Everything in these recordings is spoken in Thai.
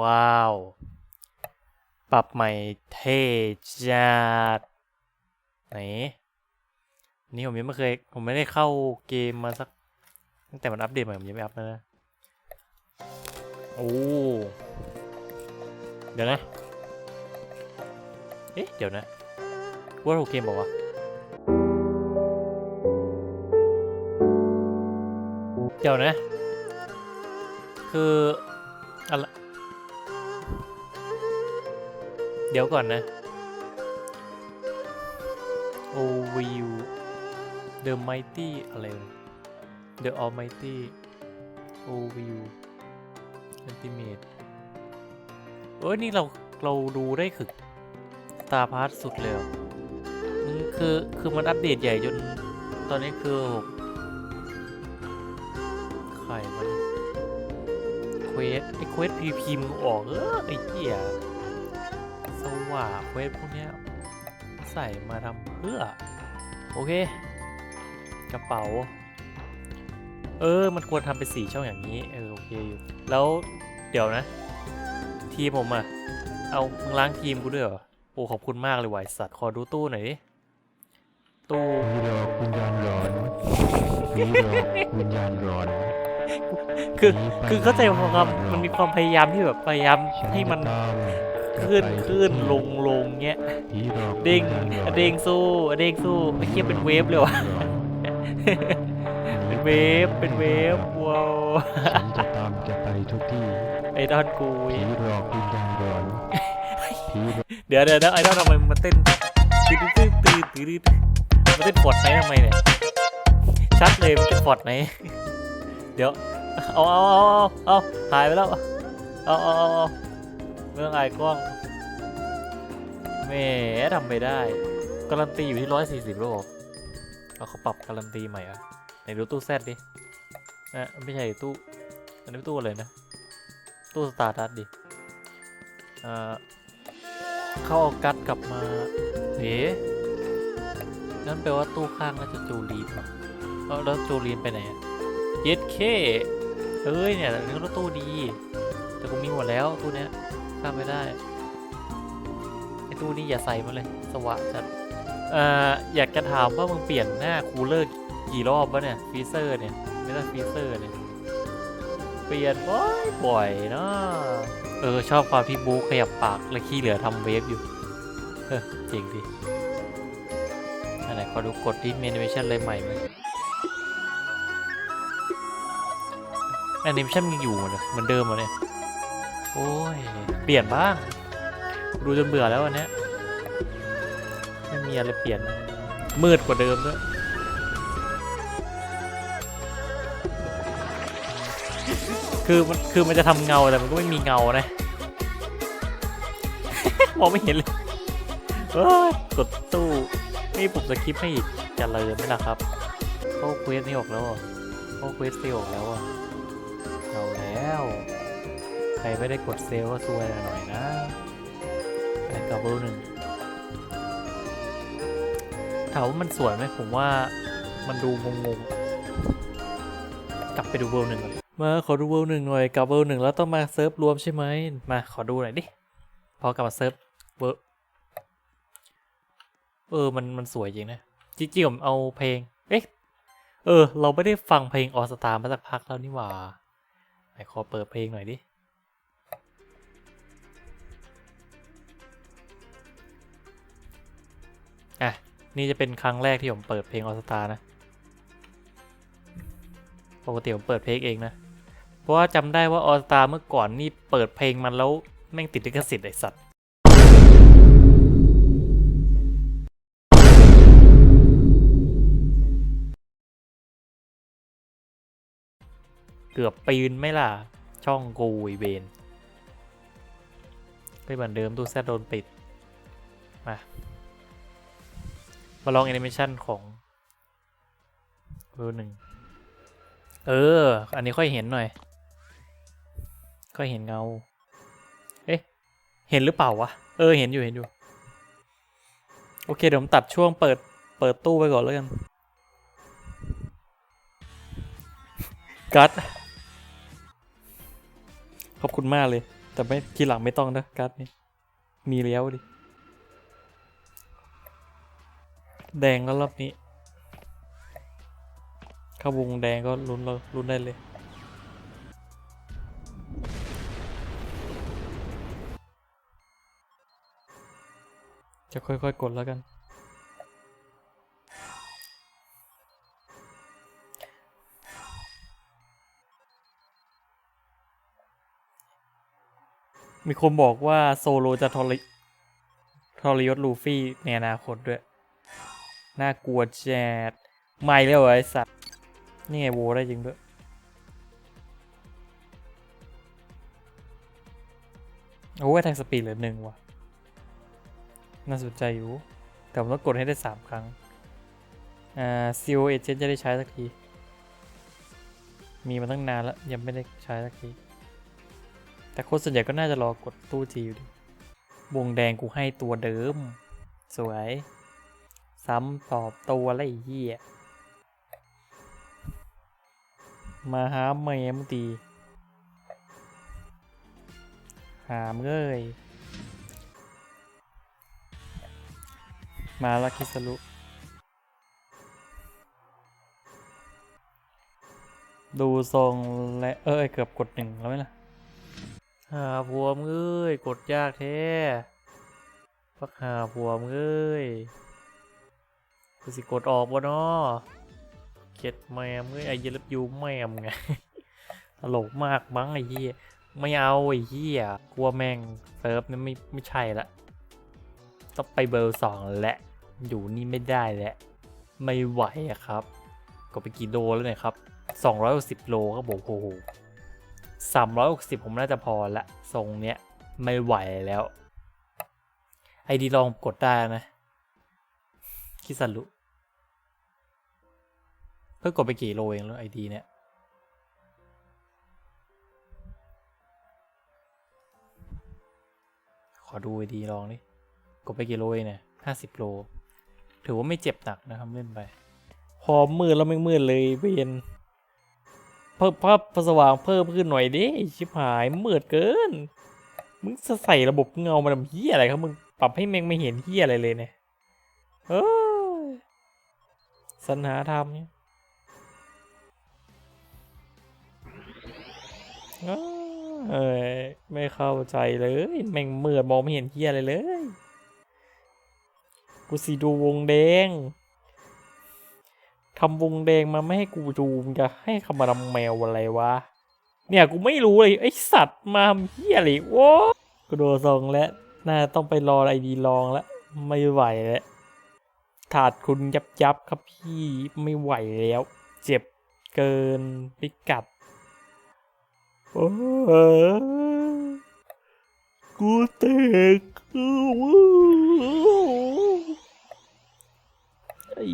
ว้าว ปรับใหม่เท่จัดไหน นี่ผมยังไม่เคย ผมไม่ได้เข้าเกมมาสัก ตั้งแต่มันอัปเดตใหม่ผมยังไม่อัพนะ โอ้ เดี๋ยวนะ เอ๊ะ เดี๋ยวนะว่าถูกเกมบอกว่าเดี๋ยวนะ คืออะไร เดี๋ยวก่อนนะ overview the mighty อะไร the almighty overview ultimate เอ้ยนี่เราเราดูได้คือตาพาร์ทสุดเลยคือคือมันอัปเดตใหญ่จนตอนนี้คือใครมันเควสไอเควสพีพีมึงออกเออไอเหี้ย ว่าเควสพวกเนี้ยใส่มาทำเพื่อ โอเค กระเป๋า เออ มันควรทำเป็นสีช่องอย่างนี้ เออ โอเคอยู่ แล้วเดี๋ยวนะ ทีมผมอะเอามึงล้างทีมกูด้วยเหรอ โอ้ ขอบคุณมากเลยไหวายสัตว์ ขอดูตู้หน่อยดิตู้ผีหลอกวิญญาณหลอนผีหลอกวิญญาณหลอนคือหนีไปคือเข้าใจความหามันมีความพยายามที่แบบพยายามฉัให้มันจะตาม ขึ้นจะไปขึ้นที่ลงลงเงี้ยผีหลอกเด้งวิญญาณหลอนเด้งสู้เด้งสู้ไอ้เหี้ยเป็นเวฟเลยวะเป็นเวฟเป็นเวฟว้าวฉันจะตามแกไปทุกที่ไอ้ดอนกูผีหลอกวิญญาณหลอนผีหลอกเดี๋ยวเดี๋ยวเดี๋ยวไอ้ดอนทำไมมันเต้นตื้อตื้อตื้อตื้อตื้อมันเต้นฟอร์ดไหนทำไมเนี่ยชัดเลยมันเป็นฟอร์ดไหนเดี๋ยวเอาเอาเอาเอาเอาหายไปแล้วเอาเอาเอา เรื่องไอ้กล้องแหม่ทำไม่ได้ การันตีอยู่ที่ร้อยสี่สิบแล้วเอาเขาปรับการันตีใหม่อะไหนดูตู้แซดดินะไม่ใช่ตู้ อันนี้ตู้อะไรนะ ตู้สตาร์ดัสดิอ่าเขาเอากัดกลับมาเอ๋นั่นแปลว่าตู้ข้างน่าจะจูรีนเหรอเอาแล้วจูรีนไปไหนอะเย็ดเคเอ้ยเนี่ยนึกว่าตู้ดี แต่กูมีหมดแล้วตู้เนี้ย ข้ามไม่ได้ไอตู้นี้อย่าใส่มาเลย สวะจัดเอ่ออยากจะถามว่ามึงเปลี่ยนหน้าคูลเลอร์กี่รอบวะเนี่ยฟรีเซอร์เนี่ยไม่ใช่ฟรีเซอร์เนี่ยเปลี่ยนบ่อยบ่อยๆเนาะเออชอบความที่บูขยับปากและขี้เหลือทำเวฟอยู่เฮ้ยเจ๋งดิอันไหนขอดูกดที่แอนิเมชันเลยใหม่ไหมแอนิเมชันยังอยู่เลยเหมือนเดิมเหรอเนี่ย โอ้ย เปลี่ยนบ้าง ดูจนเบื่อแล้วอันนี้ไม่มีอะไรเปลี่ยน มืดกว่าเดิมด้วยคือมันคือมันจะทำเงาแต่มันก็ไม่มีเงานะมองไม่เห็นเลยเอ้ยกดตู้นี่ผมสคริปให้อีกจะเลยไหมล่ะครับเข้าเควสนี่ออกแล้วเหรอเข้าเควสเซลออกแล้วอะ รไม่ได้กดเซลก็ซวยหน่อยนะแต่กับเบอร์หนึ่งถามว่ามันสวยไหมผมว่ามันดูงงๆ กลับไปดูเวลหนึ่งก่อนมาขอดูเวลหนึ่งหน่อยกับเวลหนึ่งแล้วต้องมาเซิร์ฟรวมใช่ไหมมาขอดูหน่อยดิพอกลับมาเซิร์ฟเวลเออมันมันสวยจริงนะจริงๆผมเอาเพลงเอ๊ะเออ เราไม่ได้ฟังเพลงออสตามาสักพักแล้วนี่หว่าไหนขอเปิดเพลงหน่อยดิ นี่จะเป็นครั้งแรกที่ผมเปิดเพลงออสตานะ ปกติผมเปิดเพลงเองนะ เพราะว่าจำได้ว่าออสตาเมื่อก่อนนี่เปิดเพลงมันแล้วแม่งติดลิขสิทธิ์ไอสัตว์เกือบปีนไม่ล่ะ ช่องกูเวนไม่เหมือนเดิมตู้แซดโดนปิด มา มาลองแอนิเมชันของเวอร์หนึ่งเออ อันนี้ค่อยเห็นหน่อย ค่อยเห็นเงา เอ๊ะ เห็นหรือเปล่าวะ เออ เห็นอยู่ เห็นอยู่ โอเค เดี๋ยวผมตัดช่วงเปิด เปิดตู้ไปก่อนแล้วกัน กัด ขอบคุณมากเลย แต่ไม่ทีหลังไม่ต้องนะการ์ดนี้มีแล้วดิ แดงแล้วรอบนี้เข้าวงแดงก็ลุ้นเราลุ้นได้เลย จะค่อยๆกดแล้วกัน มีคนบอกว่าโซโลจะทอรยทอริยศลูฟี่ในอนาคตด้วย น่ากลัวแจดไม่แล้วไอ้สัตว์ นี่ไงโวได้จริงด้วย โอ้ยแทงสปีดเหลือหนึ่งว่ะ น่าสนใจอยู่ แต่ผมต้องกดให้ได้สามครั้ง อ่าซีโอเอเจนจะได้ใช้สักที มีมาตั้งนานแล้ว ยังไม่ได้ใช้สักที แต่คนส่วนใหญ่ก็น่าจะรอกดตู้จีอยู่ดิวงแดงกูให้ตัวเดิม สวย ซ้ำตอบตัวอะไรเหี้ยมาหาแมมตีหามเอ้ยมาแล้วคิสรุดูทรงและเอ้ยเกือบกดหนึ่งแล้วไหมล่ะหาผัวมึงเอ้ย กดยากแท้พักหาผัวมึงเอ้ย กูสิกดออกวะเนาะเข็ดแมมเอ้ยไอเยรับยูแมมไงตลกมากมั้งไอ้เหี้ยไม่เอาไอ้เหี้ยกลัวแม่งเซิร์ฟนี่ไม่ไม่ใช่ละต้องไปเบอร์สองแหละอยู่นี่ไม่ได้แหละไม่ไหวอะครับ ก็ไปกี่โลแล้วเนี่ยครับสองร้อยสิบโลก็บอกโอ้โหสามร้อยสิบผมน่าจะพอละทรงเนี้ยไม่ไหวแล้วไอดีลองกดได้นะคิสัรุเพิ่งกดไปกี่โลเองแล้วไอดีเนี่ย ขอดูไอดีลองดิ กดไปกี่โลเองเนี่ยห้าสิบโล ถือว่าไม่เจ็บหนักนะครับเล่นไป พอมืดแล้วไม่มืดเลยเวนเพิ่มภาพสว่างเพิ่มขึ้นหน่อยดิ ชิบหายมืดเกิน มึงจะใส่ระบบเงามาทำเฮี้ยอะไรครับมึง ปรับให้แมงไม่เห็นเฮี้ยอะไรเลยเนี่ย เออสรรหาทำเนี่ย เอ้ยไม่เข้าใจเลย แม่งมืดมองไม่เห็นเฮียอะไรเลย กูสีดูวงแดงทำวงแดงมาไม่ให้กูดูมงจะให้คำมาทำแมวอะไรวะ เนี่ยกูไม่รู้เลยไอสัตว์มาทำเฮียอะไรโว้กูโดนซองแล้วน่าต้องไปรอไอดีลองแล้วไม่ไหวแล้วถาดคุณยับยับครับพี่ไม่ไหวแล้ว เจ็บเกินพิกัด โอ้กูเตกไอ้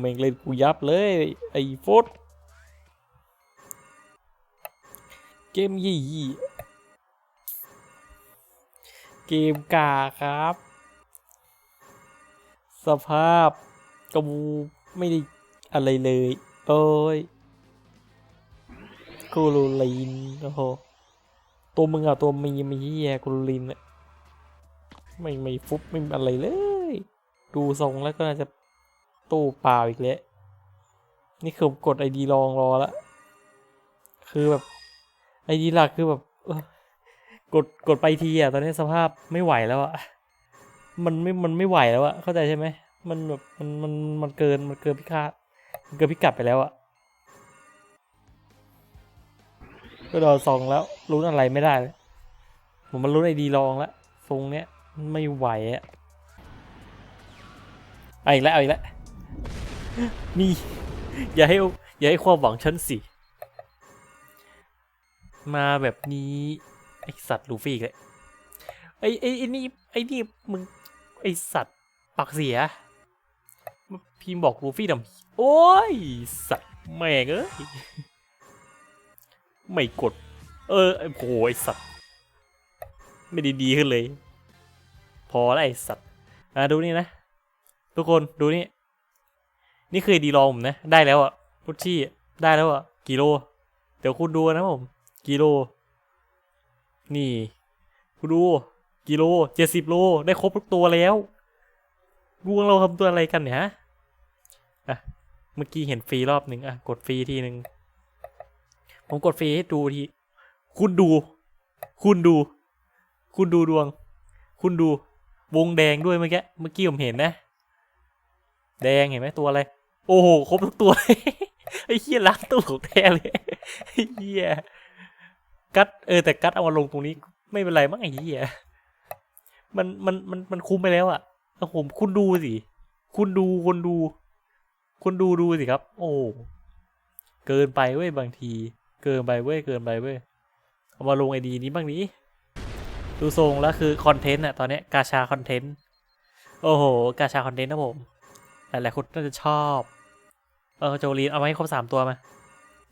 แม่งเล่นกูยับเลย ไอ้โฟดเกมยี่ยี่เกมกาครับ สภาพกูไม่ได้อะไรเลย โอ้ย กูรูลินโอ้โหตัวมึงอะตัวมีมีเฮียกูรูลินอะไม่ไม่ฟุบไม่อะไรเลย ดูทรงแล้วก็น่าจะตู้เปล่าอีกแล้วนี่คือกดไอดีลองรอละคือแบบไอดีหลักคือแบบกดกดไปทีอะตอนนี้สภาพไม่ไหวแล้วอะมันไม่มันไม่ไหวแล้วอะเข้าใจใช่ไหมมันแบบมันมันมันเกินมันเกินพิกัดเกินพิกัดไปแล้วอะ ก็โดนซองแล้วลุ้นอะไรไม่ได้ ผมมันลุ้นไอดีลองแล้วทรงเนี้ยไม่ไหวอะเอาอีกแล้วเอาอีกแล้วนี่ อย่าให้อย่าให้ความหวังฉันสิมาแบบนี้ไอสัตว์ลูฟี่เลยไอไอไอนี่ไอนี่มึงไอสัตว์ปากเสียพิมพ์บอกลูฟี่ดำโอ้ยสัตว์แม่งเอ้ย ไม่กด เออไอ้โหไอสัตว์ ไม่ด้ดีขึ้นเลย พอแล้วไอสัตว์อะดูนี่นะ ทุกคนดูนี่ นี่คือดีลองผมนะ ได้แล้วอะพุชชี่ได้แล้วอะกิโล เดี๋ยวคุณดูนะผม กิโล นี่ คุณดู กิโลเจ็ดสิบโล ได้ครบทุกตัวแล้วดวงเราทำตัวอะไรกันเนี่ยฮะอะเมื่อกี้เห็นฟรีรอบหนึ่งอะ กดฟรีทีหนึ่ง ผมกดฟรีให้ดูที คุณดู คุณดู คุณดูดวง คุณดู วงแดงด้วยเมื่อกี้ เมื่อกี้ผมเห็นนะ แดงเห็นไหมตัวอะไร โอ้โห ครบทุกตัวไอ้เหี้ยล้างตู้ของแท้เลยไอ้เหี้ย กัด เออ แต่กัดเอามาลงตรงนี้ ไม่เป็นไรมั้งไอ้เหี้ย มัน มัน มัน มันคุ้มไปแล้วอะโอ้โห คุณดูสิ คุณดูคนดูคุณดูดูสิครับ โอ้ เกินไปเว้ยบางที เกินไปเว้ยเกินไปเว้ยเอามาลงไอดีนี้บ้างนี้ ดูทรงแล้วคือคอนเทนต์อะตอนเนี้ยกาชาคอนเทนต์ โอ้โห กาชาคอนเทนต์นะผม หลายๆคนน่าจะชอบ เออโจลีนเอามาให้ครบสามตัวมา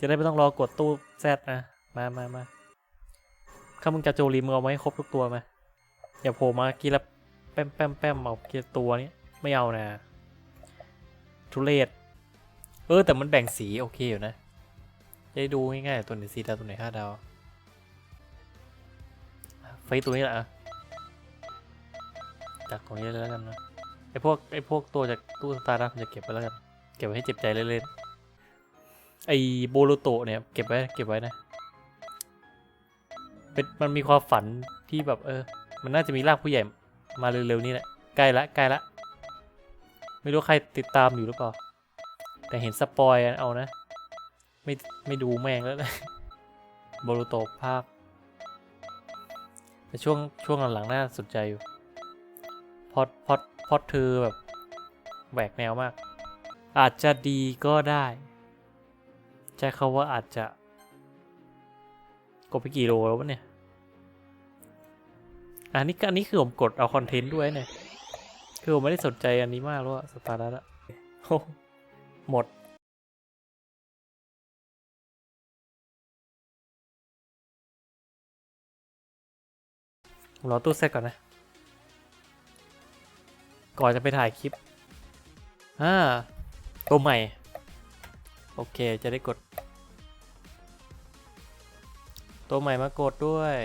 จะได้ไม่ต้องรอกดตู้แซดนะ มามามาถ้ามึงจะโจลีนมึงเอามาให้ครบทุกตัวมาอย่าโผล่มากีละแป้มแป้มแป้มเอากีละตัวนี้ไม่เอานะ ทุเรศ เออแต่มันแบ่งสีโอเคอยู่นะ จะได้ดูง่ายๆตัวไหนสีดาวตัวไหนห้าดาวไฟตัวนี้แหละจากตรงนี้เลยแล้วกันนะไอพวกไอพวกตัวจากตู้สตาร์ดัจะเก็บไว้แล้วกันเก็บไว้ให้เจ็บใจเล่นๆไอโบโลโตเนี่ยเก็บไว้เก็บไว้นะเป็นมันมีความฝันที่แบบเออ มันน่าจะมีรากผู้ใหญ่มาเร็วๆนี้แหละใกล้ละใกล้ละ ไม่รู้ใครติดตามอยู่หรือเปล่า แต่เห็นสปอยเอานะ ไม่ไม่ดูแม่งแล้วนะโบรูโตภาค แต่ช่วงช่วงหลังๆน่าสนใจอยู่ พอดพอดพอดเธอแบบแหวกแนวมาก อาจจะดีก็ได้ใช้คาว่าอาจจะกดไปกี่โลแล้ววะเนี่ย อันนี้อันนี้คือผมกดเอาคอนเทนต์ด้วยเนี่ย คือผมไม่ได้สนใจอันนี้มากแล้วอะสตาร์ดัตอะโอ้หมด ผมรอตู้เซตก่อนนะ ก่อนจะไปถ่ายคลิปอ่าตัวใหม่ โอเคจะได้กด ตัวใหม่มากดด้วย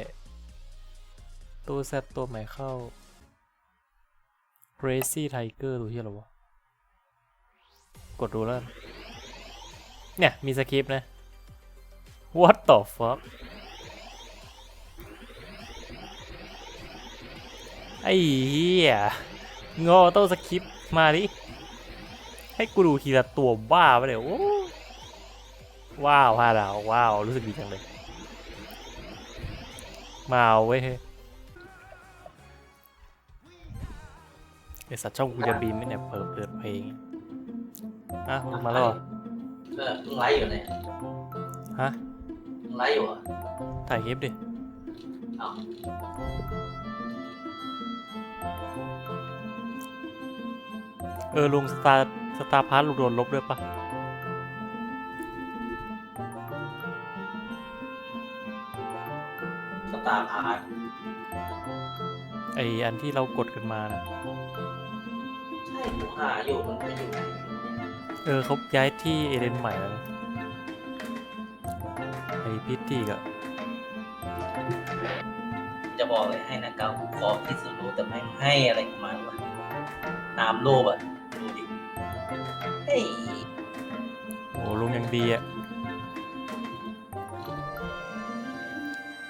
ตู้เซตตัวใหม่เข้า Crazy Tiger ดูที่อะไรวะ กดดูแล้ว เนี่ย มีสคริปต์นะ What the fuck ไอ้เหี้ยงอโต้สคริปต์มาดิ ให้กูดูทีละตัวบ้าไปเลยโอ้ว้าวฮาดาวว้าว รู้สึกดีจังเลย มาเอาเว้ยไอสัตว์ช่องกูจะบินไหมเนี่ยเปิดเปิดเพลงอะมาแล้วเหรอเออมึงไลฟ์อยู่เนี่ยฮะมึงไลฟ์อยู่เหรอะถ่ายคลิปดิอ้าว เออลุงสตาร์สตาร์พาร์ทลุงโดนลบด้วยปะสตาร์พาร์ทไออันที่เรากดกันมานะใช่กูหาอยู่มันไปอยู่ไหนเออเขาย้ายที่เอเดนใหม่แล้วนะไอพิตตี้ก็จะบอกเลยให้นะเกาขอที่สุดรู้แต่ไม่ให้อะไรกูมาวะตามรูปอะดูดิ เฮ้ยโอ้ลุงยังดีอะ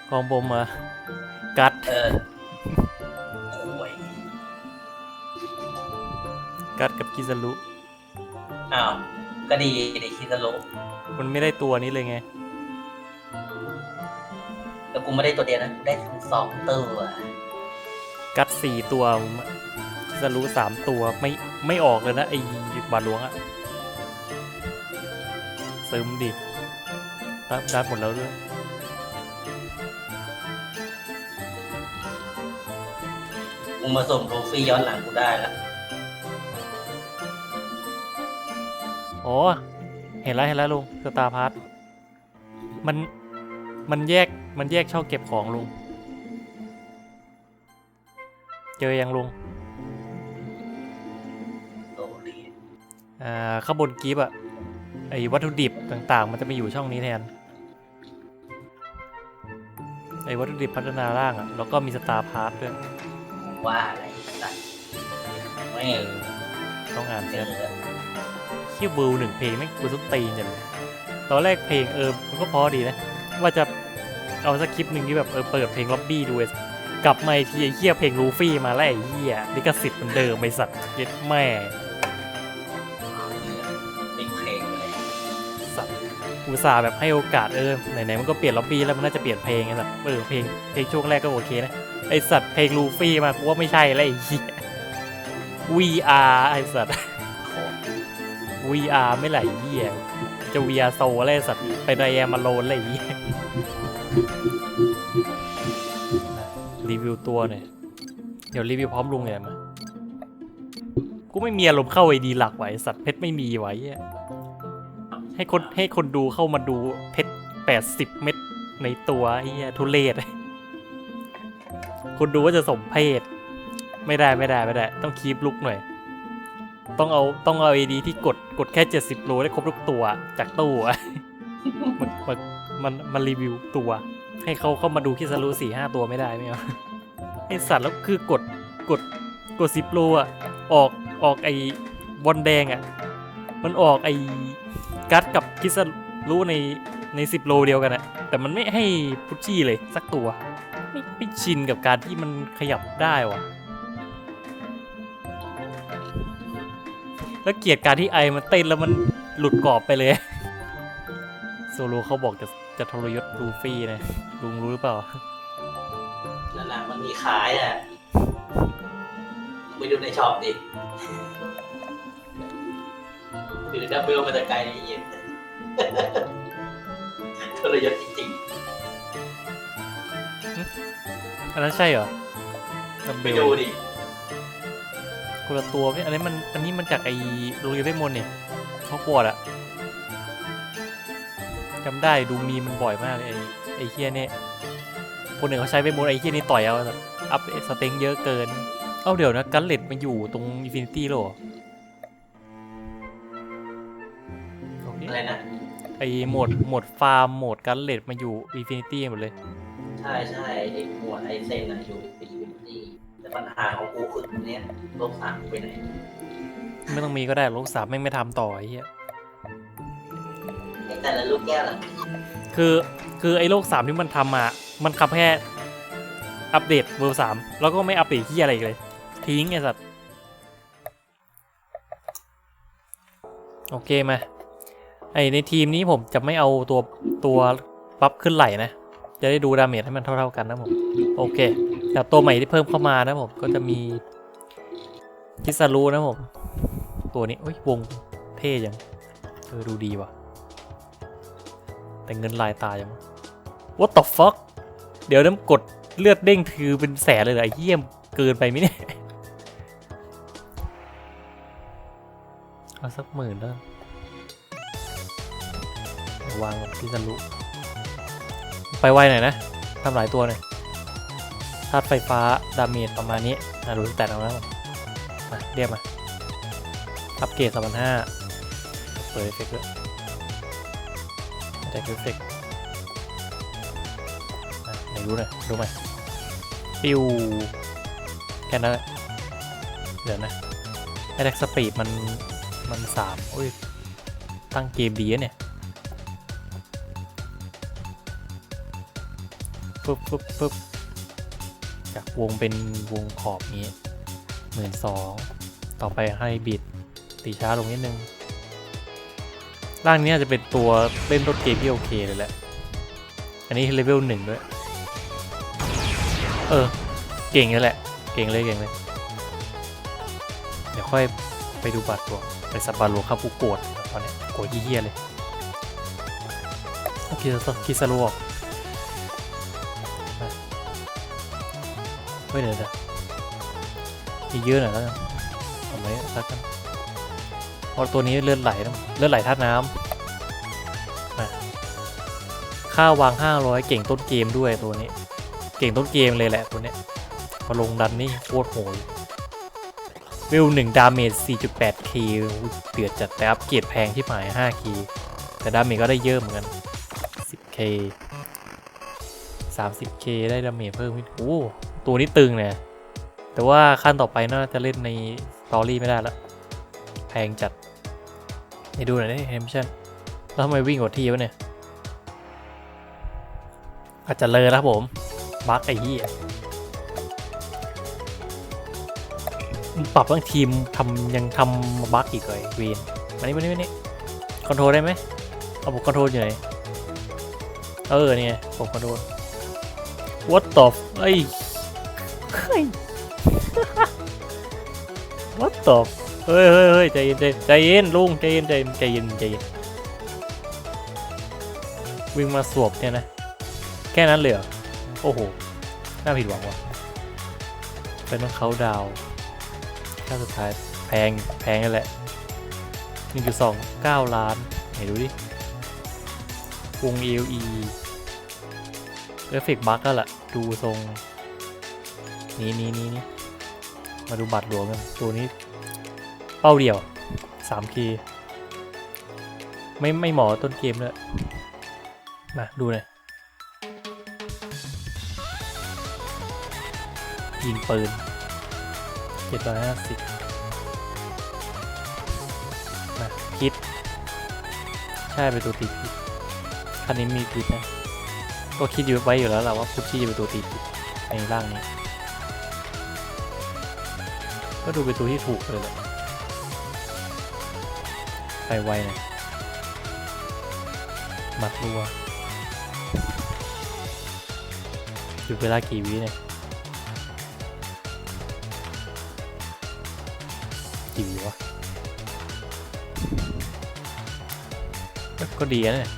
ของผมอะกัด เออโอ้ยกัดกับกิซารุอ้าว ก็ดีเด็กคิดโลมันไม่ได้ตัวนี้เลยไง แต่กูไม่ได้ตัวเดียวนะกูได้ถึงสองตัว กัดสี่ตัวผมอะกิ ซารุสามตัวไม่ไม่ออกเลยนะไอบาทหลวงอะซึมดิรับดัดหมดแล้วด้วยมึงมาส่งโทฟี่ย้อนหลังกูได้ละอ๋อเห็นแล้วเห็นแล้วลุงสตาร์พาร์ทมันมันแยกมันแยกช่องเก็บของลุง เจอยังลุง ข้างบนกิฟต์อะไอวัตถุดิบต่างๆ มันจะมาอยู่ช่องนี้แทนไอ้วัตถุดิบพัฒนาร่างอะแล้วก็มีสตาร์พาร์ทด้วยว่าอะไรสัตว์ไม่ต้องอ่านเจเสียอคิวบูหนึ่งเพลงแม่งกูต้องตีนจังเลยตอนแรกเพลงเออมันก็เพอดีนะ ว่าจะเอาสักคลิปหนึ่งที่แบบเออเปิดเพลงล็อบบี้ดูไอ้กลับมาอีกทีไอ้เหี้ยเพลงลูฟี่มาแล้วไอ้เหี้ยลิขสิทธิ์มันเดิมไอ้สัตว์เย็ดแม่ อุตส่าห์แบบให้โอกาสเออไหนๆมันก็เปลี่ยนล็อบบี้แล้วมันน่าจะเปลี่ยนเพลงไอ้สัตว์เออเพลงเพลงช่วงแรกก็โอเคนะไอสัตว์เพลงลูฟี่มากูว่าไม่ใช่แล้วไอ้เหี้ย VR ไอสัตว์ VR ไม่ไหลเหี้ยจะ VR โซอะไรสัตว์ไปไดแอมาโลนอะไรอย่างเงี้ยรีวิวตัวหน่อยเดี๋ยวรีวิวพร้อมลุงเลยมากูไม่มีอารมณ์เข้าไอดีหลักไว้สัตว์เพชรไม่มีไว้ ให้คนให้คนดูเข้ามาดูเพชรแปดสิบเม็ดในตัวไอ้เียทุเรศคนดูว่าจะสมเพศไม่ได้ไม่ได้ไม่ได้ ต้องคีบลุกหน่อย ต้องเอาต้องเอา AD ที่กดกดแค่70โลได้ครบทุกตัวจากตู้มันมันมันมันรีวิวตัว ให้เขาเข้ามาดูคิสรูสี่ห้าตัวไม่ได้ไม่เอาไอสัตว์แล้วคือกดกดกดสิบโลอะออกออกไอบอลแดงอะ มันออกไอ กัดกับคิสรู้ในในสิบโลเดียวกันอะแต่มันไม่ให้พุชชี่เลยสักตัว ไม่ไม่ชินกับการที่มันขยับได้ว่ะแล้วเกลียดการที่ไอมันเต้นแล้วมันหลุดกรอบไปเลย โซโลเขาบอกจะจะทรยศลูฟี่นะลุงรู้หรือเปล่านั่นแหละมันมีขายอะไปดูในช็อปดิ หรือดับเบิลมาแต่ไกลนี่เย็นทรยศจริงอันนั้นใช่เหรอดัมๆเบไปลดูดิคนละตัวพี่อันนี้มันอันนี้มันจากไอโรงเรียนเวทมนต์เนี่ยเขาปวดอะจำได้ดูมีมันบ่อยมากเลยไอไอเฮียเนี่ยคนหนึ่งเขาใช้เวทมนต์ไอเฮียนี่ต่อยเอาแบบอัพสเต็งเยอะเกิน เอ้าเดี๋ยวนะ กันเล็ดมาอยู่ตรงอินฟินิตี้หรอ ไอโหมดโหมดฟาร์มโหมดกันเลดมาอยู่อินฟินิตี้หมดเลย ใช่ใช่ไอ้หมวดไอเซนอะอยู่ปีวินตี้แต่ปัญหาของกูคืออันเนี้ยโลกสามกูไปไหนไม่ต้องมีก็ได้โลกสามแม่งไม่ทำต่อไอ้เหี้ยไอ้แต่ละลูกแก้วล่ะคือคือไอ้โลกสามที่มันทำมามันทำแค่อัปเดตเวอร์สามแล้วก็ไม่อัปเดตที่อะไรอีกเลย ทิ้งไอ้สัตว์โอเคมา ไอในทีมนี้ผมจะไม่เอาตัวตัวบัฟขึ้นไหลนะ จะได้ดูดาเมจให้มันเท่า ๆกันนะผมโอเคแต่ตัวใหม่ที่เพิ่มเข้ามานะผมก็จะมีคิซารุนะผมตัวนี้โอ้ยวงเท่ยังเออดูดีว่ะ แต่เงินลายตายัง What the fuck เดี๋ยวน้ำกดเลือดเด้งถือเป็นแสนเลยเหรอไอ้เยี่ยมเกินไปไหมเนี่ย เอาสักหมื่นแล้วย วางกับที่จะรู้ไปไวหน่อยนะทำหลายตัวหน่อยธาตุไฟฟ้า ดาเมจประมาณนี้อะดูแต่เอาแล้วมาเรียกมาอัปเกรดสองพันห้าเปิดเอฟเฟกต์ด้วยแต่เอฟเฟกต์อะไหนดูหน่อยดูไหมปิวแค่นั้นแหละเดี๋ยวนะแอ t แ c กสปีดมัน มันสามอุ้ย ตั้งเกมดีเนี่ย ปึ๊บปึ๊บปึ๊บจากวงเป็นวงขอบนี้หมื่นสองต่อไปให้บิดตีช้าลงนิดนึงร่างนี้จะเป็นตัวเล่นรถเกมที่โอเคเลยแหละ อันนี้เลเวลหนึ่งด้วย เออ เก่งเลยแหละ เก่งเลยเก่งเลย เดี๋ยวค่อยไปดูบัตรตัวไปสับบาโลครับกูโกรธตอนนี้โกรธเยี่ยเลยโอเคสคิสโลออก เฮ้ยเดี๋ยวเดี๋ยวอีกเยอหน่อยแล้วกันเอาไว้สักกันเพราะตัวนี้เลือดไหลนะเลือดไหลธาตุน้ำมาค่าวาง 500 เก่งต้นเกมด้วยตัวนี้ เก่งต้นเกมเลยแหละตัวเนี้ยพอลงดันนี่โคตรโหดเวลหนึ่งดาเมจ 4.8k เดือดจัดแต่อัปเกรดแพงที่หมาย 5k แต่ดาเมจก็ได้เยอะเหมือนกัน 10k 30k ได้ดาเมจเพิ่มขึ้นโอ้ ตัวนี้ตึงเนี่ย แต่ว่าขั้นต่อไปน่าจะเล่นในสตอรี่ไม่ได้ละแพงจัดให้ดูหน่อยได้แฮมชั่นแล้วทำไมวิ่งกดที่วะเนี่ย อาจจะเลยนะครับผม บั๊กไอ้เหี้ยปรับทั้งทีมทำยังทำบั๊กอีกเลยเวนมานี่มานี่มานี่คอนโทรลได้ไหมเอาผมคอนโทรลอยู่ไหน เออเนี่ยผมคอนโทรล what the f- เอ้ ยเฮ้ย what the f- เฮ้ยเฮ้ยเฮ้ยใจเย็นใจใจเย็นลุงใจเย็นใจเย็นใจเย็นใจเย็นวิ่งมาสวบเนี่ยนะ แค่นั้นเลยเหรอโอ้โห น่าผิดหวังว่ะเป็นต้องเขาดาวน์ค่าสุดท้ายแพงแพงนั่นแหละหนึ่งจุดสองเก้าล้านไหนดูดิวง ELE เอฟเฟกต์บัคก็แหละดูทรง นี้นี้นี้นี่มาดูบัตรหลวงกันตัวนี้ เป้าเดี่ยว 3K ไม่ไม่เหมอต้นเกมเลยมาดูหน่อยยิงปืนเจ็ดร้อยห้าสิบมาพิษใช่เป็นตัวตีพิษคันนี้มีพิษนะ ก็คิดอยู่ไว้อยู่แล้วแหละว่าพุชชี่จะเป็นตัวตีพิษในร่างนี้ ก็ดูเป็นตัวที่ถูกเลยแหละไปไวน่ยมัดรัวอยู่เวลากี่วิเนี่ยกี่วิวะก็ดีนะเนี่ย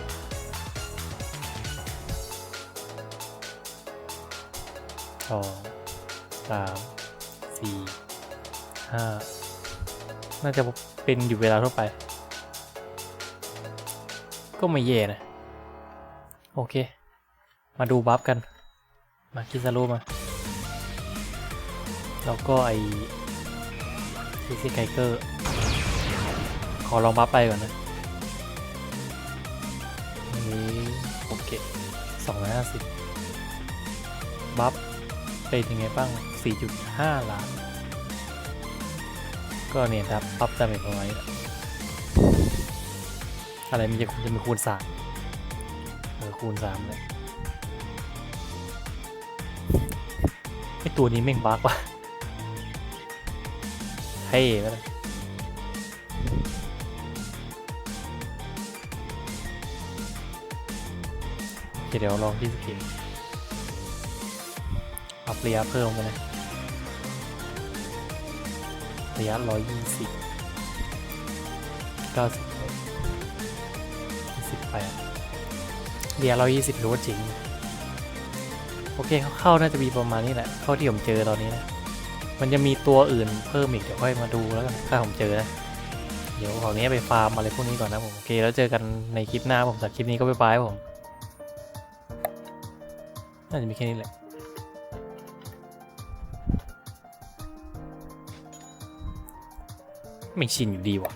สองสามสี่ ห้าน่าจะเป็นอยู่เวลาทั่วไป ก็ไม่แย่นะ โอเค มาดูบัฟกัน มาคิซารุมา แล้วก็ไอซีซีไกเกอร์ ขอลองบัฟไปก่อนนะนี่โอเคสองร้อยห้าสิบบัฟเป็นยังไงบ้าง 4.5 ล้าน ก็เนี่ยครับบัฟดาเมจประมาณนี้อะไรมันจะจะมีคูณสามเออคูณสามเลยไอตัวนี้แม่งบักว่ะเท่ไปเลยเดี๋ยวลองที่สกินปรับระยเพิ่มไปนะ ระยะร้อยยี่สิบเดระยะร้อยยี่สิบถือว่าจริง โอเคเข้าๆน่าจะมีประมาณนี้แหละ เข้าที่ผมเจอตอนนี้นะ มันจะมีตัวอื่นเพิ่มอีก เดี๋ยวค่อยมาดูแล้วกันถ้าผมเจอนะ เดี๋ยวขอนี้ไปฟาร์มอะไรพวกนี้ก่อนนะผม โอเค แล้วเจอกันในคลิปหน้าผมสำหรับคลิปนี้ก็บ๊ายบายผม น่าจะมีแค่นี้แหละ ไม่ชินอยู่ดีว่ะ